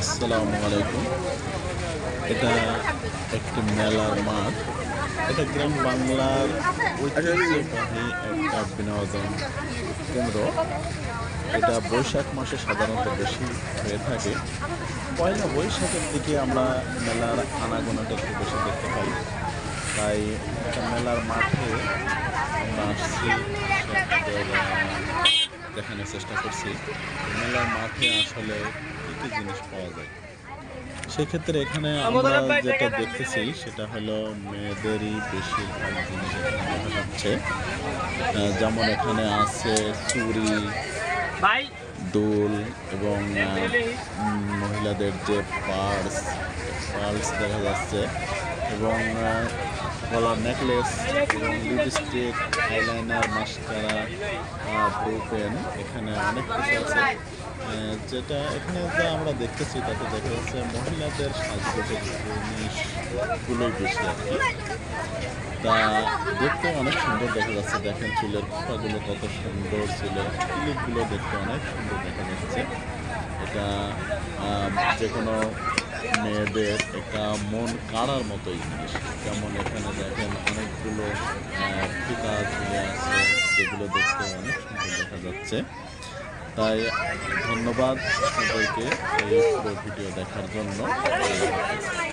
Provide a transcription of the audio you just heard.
আসসালামু আলাইকুম। এটা একটি মেলার মাঠ। এটা গ্রাম বাংলার ঐতিহ্যবাহী একটা বিনোদন কেন্দ্র। এটা বৈশাখ মাসে সাধারণত বেশি হয়ে থাকে। পয়লা বৈশাখের দিকে আমরা মেলার আনাগোনাটা একটু বেশি দেখতে পাই। তাই একটা মেলার মাঠে আমরা আসছি দেখানোর চেষ্টা করছি। মেলার মাঠে আসলে কী জিনিস পাওয়া যায়। সেক্ষেত্রে এখানে আমরা যেটা দেখতেছি সেটা হলো মেয়েদেরই বেশিরভাগ জিনিস এখানে দেখা যাচ্ছে। যেমন এখানে আছে চুরি দোল এবং মহিলাদের যে পার্স পার্স দেখা যাচ্ছে এবং গলার নেকলেস এবং lipstick eyeliner mascara brow pen এখানে অনেক কিছু আছে। যেটা এখানে যা আমরা দেখতেছি, তাতে দেখা যাচ্ছে মহিলাদের সাজগোজের জিনিসগুলোই বেশি আর কি। তা দেখতে অনেক সুন্দর দেখা যাচ্ছে। দেখেন চুলের খোপাগুলো কত সুন্দর, চুলের ক্লিপগুলো দেখতে অনেক সুন্দর দেখা যাচ্ছে। এটা যে কোনো মেয়েদের একটা মন কাড়ার মতো জিনিস। যেমন এখানে দেখেন অনেকগুলো ফিতা ঝুলে আছে, যেগুলো দেখতে অনেক সুন্দর দেখা যাচ্ছে। তাই ধন্যবাদ সবাইকে এই পুরো ভিডিও দেখার জন্য।